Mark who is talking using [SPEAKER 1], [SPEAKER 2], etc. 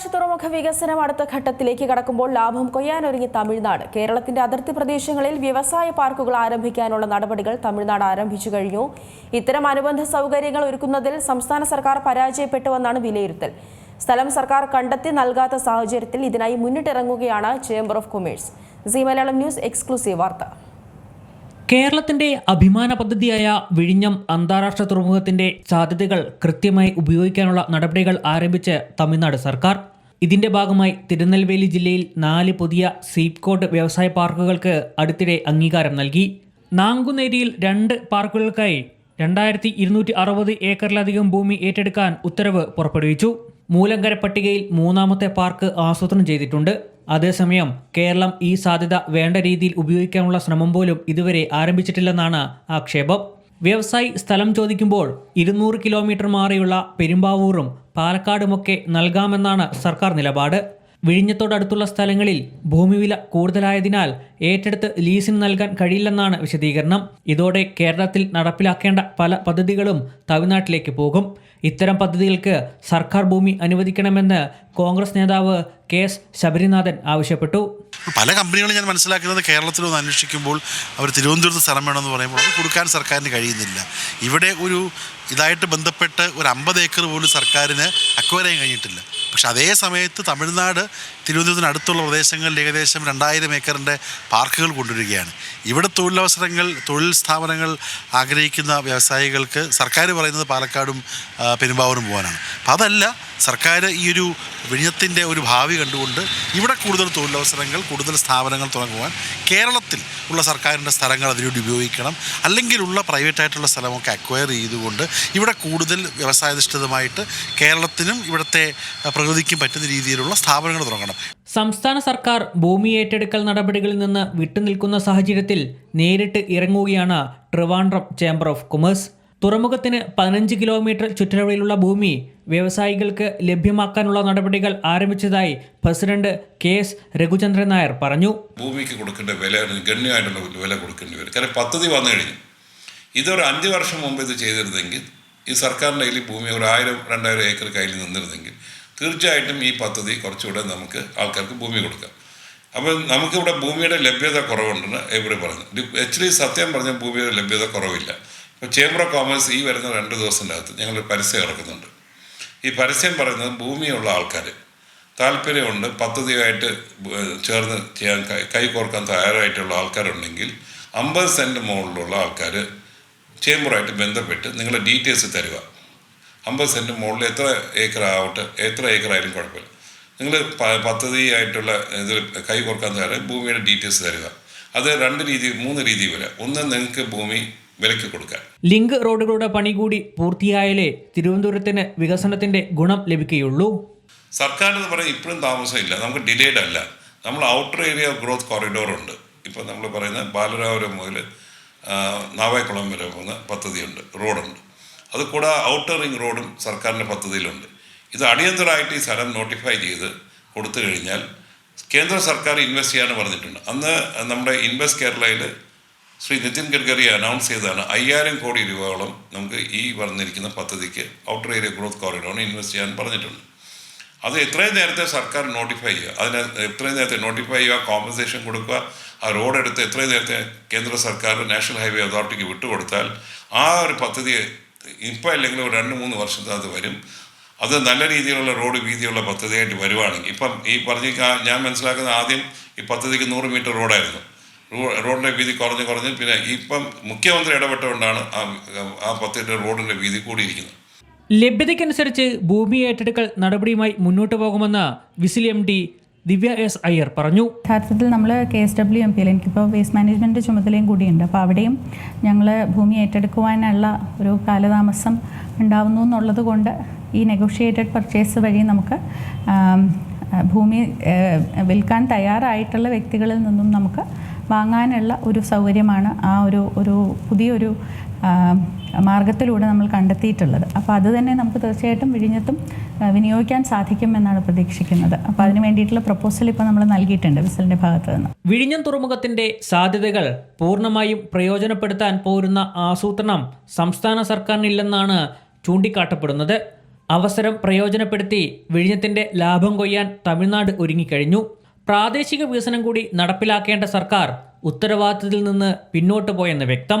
[SPEAKER 1] അന്താരാഷ്ട്ര തുറമുഖ വികസനം അടുത്ത ഘട്ടത്തിലേക്ക് കടക്കുമ്പോൾ ലാഭം കൊയ്യാനൊരുങ്ങി തമിഴ്നാട്. കേരളത്തിന്റെ അതിർത്തി പ്രദേശങ്ങളിൽ വ്യവസായ പാർക്കുകൾ ആരംഭിക്കാനുള്ള നടപടികൾ തമിഴ്നാട് ആരംഭിച്ചു കഴിഞ്ഞു. ഇത്തരം അനുബന്ധ സൗകര്യങ്ങൾ ഒരുക്കുന്നതിൽ സംസ്ഥാന സർക്കാർ പരാജയപ്പെട്ടുവെന്നാണ് വിലയിരുത്തൽ. സ്ഥലം സർക്കാർ കണ്ടെത്തി നൽകാത്ത സാഹചര്യത്തിൽ ഇതിനായി മുന്നിട്ടിറങ്ങുകയാണ് chamber of commerce. Zee Malayalam news exclusive വാർത്ത.
[SPEAKER 2] കേരളത്തിന്റെ അഭിമാന പദ്ധതിയായ വിഴിഞ്ഞം അന്താരാഷ്ട്ര തുറമുഖത്തിന്റെ സാധ്യതകൾ കൃത്യമായി ഉപയോഗിക്കാനുള്ള നടപടികൾ ആരംഭിച്ച് തമിഴ്നാട് സർക്കാർ ഇതിന്റെ ഭാഗമായി തിരുനെൽവേലി ജില്ലയിൽ നാല് പുതിയ സീപ്കോട്ട് വ്യവസായ പാർക്കുകൾക്ക് അടുത്തിടെ അംഗീകാരം നൽകി. നാങ്കുനേരിയിൽ രണ്ട് പാർക്കുകൾക്കായി രണ്ടായിരത്തി ഇരുന്നൂറ്റി അറുപത് ഏക്കറിലധികം ഭൂമി ഏറ്റെടുക്കാൻ ഉത്തരവ് പുറപ്പെടുവിച്ചു. മൂലങ്കര പട്ടികയിൽ മൂന്നാമത്തെ പാർക്ക് ആസൂത്രണം ചെയ്തിട്ടുണ്ട്. അതേസമയം കേരളം ഈ സാധ്യത വേണ്ട രീതിയിൽ ഉപയോഗിക്കാനുള്ള ശ്രമം പോലും ഇതുവരെ ആരംഭിച്ചിട്ടില്ലെന്നാണ് ആക്ഷേപം. വ്യവസായി സ്ഥലം ചോദിക്കുമ്പോൾ ഇരുന്നൂറ് കിലോമീറ്റർ മാറിയുള്ള പെരുമ്പാവൂറും പാലക്കാടുമൊക്കെ നൽകാമെന്നാണ് സർക്കാർ നിലപാട്. വിഴിഞ്ഞത്തോടടുത്തുള്ള സ്ഥലങ്ങളിൽ ഭൂമിവില കൂടുതലായതിനാൽ ഏറ്റെടുത്ത് ലീസിന് നൽകാൻ കഴിയില്ലെന്നാണ് വിശദീകരണം. ഇതോടെ കേരളത്തിൽ നടപ്പിലാക്കേണ്ട പല പദ്ധതികളും തമിഴ്നാട്ടിലേക്ക് പോകും. ഇത്തരം പദ്ധതികൾക്ക് സർക്കാർ ഭൂമി അനുവദിക്കണമെന്ന് കോൺഗ്രസ് നേതാവ് കെ എസ് ശബരിനാഥൻ ആവശ്യപ്പെട്ടു.
[SPEAKER 3] പല കമ്പനികളും ഞാൻ മനസ്സിലാക്കുന്നത് കേരളത്തിൽ ഒന്ന് അന്വേഷിക്കുമ്പോൾ അവർ തിരുവനന്തപുരത്ത് സ്ഥലം വേണമെന്ന് പറയുമ്പോൾ അത് കൊടുക്കാൻ സർക്കാരിന് കഴിയുന്നില്ല. ഇവിടെ ഒരു ഇതായിട്ട് ബന്ധപ്പെട്ട് ഒരു അമ്പത് ഏക്കർ പോലും സർക്കാരിന് അക്വയർ ചെയ്യാൻ കഴിഞ്ഞിട്ടില്ല. പക്ഷെ അതേ സമയത്ത് തമിഴ്നാട് തിരുവനന്തപുരത്തിന് അടുത്തുള്ള പ്രദേശങ്ങളിൽ ഏകദേശം രണ്ടായിരം ഏക്കറിന്റെ പാർക്കുകൾ കൊണ്ടുവരികയാണ്. ഇവിടെ തൊഴിലവസരങ്ങൾ തൊഴിൽ സ്ഥാപനങ്ങൾ ആഗ്രഹിക്കുന്ന വ്യവസായികൾക്ക് സർക്കാർ പറയുന്നത് പാലക്കാടും പെരുമ്പാവൂരും പോകാനാണ്. അപ്പം അതല്ല സർക്കാർ ഈ ഒരു വിഴിഞ്ഞത്തിന്റെ ഒരു ഭാവി കണ്ടുകൊണ്ട് ഇവിടെ കൂടുതൽ തൊഴിലവസരങ്ങൾ കൂടുതൽ സ്ഥാപനങ്ങൾ തുടങ്ങുവാൻ കേരളത്തിൽ ഉള്ള സർക്കാരിന്റെ സ്ഥലങ്ങൾ അതിനുവേണ്ടി ഉപയോഗിക്കണം. അല്ലെങ്കിൽ ഉള്ള പ്രൈവറ്റ് ആയിട്ടുള്ള സ്ഥലമൊക്കെ അക്വയർ ചെയ്തുകൊണ്ട് ഇവിടെ കൂടുതൽ വ്യവസായാധിഷ്ഠിതമായിട്ട് കേരളത്തിനും ഇവിടുത്തെ പ്രകൃതിക്കും പറ്റുന്ന രീതിയിലുള്ള സ്ഥാപനങ്ങൾ തുടങ്ങണം.
[SPEAKER 2] സംസ്ഥാന സർക്കാർ ഭൂമി ഏറ്റെടുക്കൽ നടപടികളിൽ നിന്ന് വിട്ടുനിൽക്കുന്ന സാഹചര്യത്തിൽ നേരിട്ട് ഇറങ്ങുകയാണ് ട്രിവാൻഡ്രം ചേംബർ ഓഫ് കൊമേഴ്സ്. തുറമുഖത്തിന് പതിനഞ്ച് കിലോമീറ്റർ ചുറ്റളവിലുള്ള ഭൂമി വ്യവസായികൾക്ക് ലഭ്യമാക്കാനുള്ള നടപടികൾ ആരംഭിച്ചതായി president K S Raghuchandran Nair പറഞ്ഞു.
[SPEAKER 4] ഭൂമിക്ക് കൊടുക്കേണ്ട വില ഗണ്യമായിട്ടുള്ള വില കൊടുക്കേണ്ടി വരും. കാരണം പദ്ധതി വന്നു കഴിഞ്ഞു. ഇതൊരു അഞ്ച് വർഷം മുമ്പ് ഇത് ചെയ്തിരുന്നെങ്കിൽ ഈ സർക്കാരിന്റെ കയ്യിൽ ഭൂമി ഒരു ആയിരം രണ്ടായിരം ഏക്കർ കയ്യിൽ നിന്നിരുന്നെങ്കിൽ തീർച്ചയായിട്ടും ഈ പദ്ധതി കുറച്ചുകൂടെ നമുക്ക് ആൾക്കാർക്ക് ഭൂമി കൊടുക്കാം. അപ്പോൾ നമുക്കിവിടെ ഭൂമിയുടെ ലഭ്യത കുറവുണ്ടെന്ന് എവിടെ പറഞ്ഞു ആക്ച്വലി സത്യം പറഞ്ഞ ഭൂമിയുടെ ലഭ്യത കുറവില്ല. ഇപ്പോൾ ചേംബർ ഓഫ് കോമേഴ്സ് ഈ വരുന്ന രണ്ട് ദിവസത്തിന്റെ അകത്ത് ഞങ്ങളൊരു പരസ്യം ഇറക്കുന്നുണ്ട്. ഈ പരസ്യം പറയുന്നത് ഭൂമിയുള്ള ആൾക്കാർ താല്പര്യമുണ്ട് പദ്ധതിയായിട്ട് ചേർന്ന് ചെയ്യാൻ കൈ കോർക്കാൻ തയ്യാറായിട്ടുള്ള ആൾക്കാരുണ്ടെങ്കിൽ അമ്പത് സെന്റ് മുകളിലുള്ള ആൾക്കാർ ചേംബറുമായിട്ട് ബന്ധപ്പെട്ട് നിങ്ങളുടെ ഡീറ്റെയിൽസ് തരിക. അമ്പത് സെന്റ് മുകളിൽ എത്ര ഏക്കർ ആവട്ടെ എത്ര ഏക്കർ ആയാലും കുഴപ്പമില്ല. നിങ്ങൾ പദ്ധതിയായിട്ടുള്ള ഇതിൽ കൈ കൊടുക്കാൻ തയ്യാറായി ഭൂമിയുടെ ഡീറ്റെയിൽസ് തരിക. അത് രണ്ട് രീതി മൂന്ന് രീതി വരെ. ഒന്ന് നിങ്ങൾക്ക് ഭൂമി വിലയ്ക്ക് കൊടുക്കാം
[SPEAKER 2] ലിങ്ക് റോഡുകളുടെ പണി കൂടി പൂർത്തിയായാലേ തിരുവനന്തപുരത്തിന് വികസനത്തിന്റെ ഗുണം ലഭിക്കുകയുള്ളൂ.
[SPEAKER 4] സർക്കാർ എന്ന് പറയുന്നത് ഇപ്പോഴും താമസമില്ല. നമുക്ക് ഡിലേഡ് അല്ല. നമ്മൾ ഔട്ടർ ഏരിയ ഗ്രോത്ത് കോറിഡോർ ഉണ്ട്. ഇപ്പോൾ നമ്മൾ പറയുന്ന ബാലരാപുരം മുതൽ നാവായിക്കുളം വരെ പോകുന്ന പദ്ധതിയുണ്ട് റോഡുണ്ട്. അത് കൂടാതെ ഔട്ടർ റിംഗ് റോഡും സർക്കാരിന്റെ പദ്ധതിയിലുണ്ട്. ഇത് അടിയന്തരമായിട്ട് ഈ സ്ഥലം നോട്ടിഫൈ ചെയ്ത് കൊടുത്തു കഴിഞ്ഞാൽ കേന്ദ്ര സർക്കാർ ഇൻവെസ്റ്റ് ചെയ്യാൻ പറഞ്ഞിട്ടുണ്ട്. അന്ന് നമ്മുടെ ഇൻവെസ്റ്റ് കേരളയിൽ ശ്രീ നിതിൻ ഗഡ്കരി അനൗൺസ് ചെയ്തതാണ് അയ്യായിരം കോടി രൂപയോളം നമുക്ക് ഈ പറഞ്ഞിരിക്കുന്ന പദ്ധതിക്ക് ഔട്ടർ ഏരിയ ഗ്രോത്ത് കോറിഡോറിന് ഇൻവെസ്റ്റ് ചെയ്യാൻ പറഞ്ഞിട്ടുണ്ട്. അത് എത്രയും നേരത്തെ സർക്കാർ നോട്ടിഫൈ ചെയ്യുക. അതിന് എത്രയും നേരത്തെ നോട്ടിഫൈ ചെയ്യുക കോമ്പൻസേഷൻ കൊടുക്കുക ആ റോഡ് എടുത്ത് എത്രയും നേരത്തെ കേന്ദ്ര സർക്കാർ നാഷണൽ ഹൈവേ അതോറിറ്റിക്ക് വിട്ടുകൊടുത്താൽ ആ ഒരു പദ്ധതി ഇപ്പം അല്ലെങ്കിൽ ഒരു രണ്ട് മൂന്ന് വർഷത്തിനകത്ത് വരും. അത് നല്ല രീതിയിലുള്ള റോഡ് വീതിയുള്ള പദ്ധതിയായിട്ട് വരുവാണെങ്കിൽ ഇപ്പം ഈ പറഞ്ഞ ഞാൻ മനസ്സിലാക്കുന്ന ആദ്യം ഈ പദ്ധതിക്ക് നൂറ് മീറ്റർ റോഡായിരുന്നു. റോഡിന്റെ വീതി കുറഞ്ഞ് കുറഞ്ഞ് പിന്നെ ഇപ്പം മുഖ്യമന്ത്രി ഇടപെട്ടുകൊണ്ടാണ് ആ ആ പദ്ധതിയുടെ റോഡിന്റെ വീതി കൂടിയിരിക്കുന്നത്.
[SPEAKER 2] ലഭ്യതയ്ക്കനുസരിച്ച് ഭൂമി ഏറ്റെടുക്കൽ നടപടിയുമായി മുന്നോട്ട് പോകുമെന്ന് VISL M D Divya S Iyer പറഞ്ഞു.
[SPEAKER 5] യഥാർത്ഥത്തിൽ നമ്മൾ കെ എസ് ഡബ്ല്യു എം പിയിൽ എനിക്കിപ്പോൾ വേസ്റ്റ് മാനേജ്മെന്റ് ചുമതലയും കൂടിയുണ്ട്. അപ്പോൾ അവിടെയും ഞങ്ങൾ ഭൂമി ഏറ്റെടുക്കുവാനുള്ള ഒരു കാലതാമസം ഉണ്ടാവുന്നു എന്നുള്ളത് കൊണ്ട് ഈ നെഗോഷിയേറ്റഡ് പർച്ചേസ് വഴി നമുക്ക് ഭൂമി വിൽക്കാൻ തയ്യാറായിട്ടുള്ള വ്യക്തികളിൽ നിന്നും നമുക്ക് വാങ്ങാനുള്ള ഒരു സൗകര്യമാണ് ആ ഒരു ഒരു പുതിയൊരു മാർഗത്തിലൂടെ നമ്മൾ കണ്ടെത്തിയിട്ടുള്ളത്. അപ്പോൾ അത് തന്നെ നമുക്ക് തീർച്ചയായിട്ടും വിഴിഞ്ഞത്തും വിനിയോഗിക്കാൻ സാധിക്കുമെന്നാണ് പ്രതീക്ഷിക്കുന്നത്. അപ്പോൾ അതിന് വേണ്ടിയിട്ടുള്ള പ്രപ്പോസൽ ഇപ്പോൾ നമ്മൾ നൽകിയിട്ടുണ്ട് വിസലിന്റെ ഭാഗത്ത് നിന്ന്.
[SPEAKER 2] വിഴിഞ്ഞം തുറമുഖത്തിന്റെ സാധ്യതകൾ പൂർണമായും പ്രയോജനപ്പെടുത്താൻ പോരുന്ന ആസൂത്രണം സംസ്ഥാന സർക്കാരിനില്ലെന്നാണ് ചൂണ്ടിക്കാട്ടപ്പെടുന്നത്. അവസരം പ്രയോജനപ്പെടുത്തി വിഴിഞ്ഞത്തിന്റെ ലാഭം കൊയ്യാൻ തമിഴ്നാട് ഒരുങ്ങിക്കഴിഞ്ഞു. പ്രാദേശിക വികസനം കൂടി നടപ്പിലാക്കേണ്ട സർക്കാർ ഉത്തരവാദിത്തത്തിൽ നിന്ന് പിന്നോട്ട് പോയെന്ന് വ്യക്തം.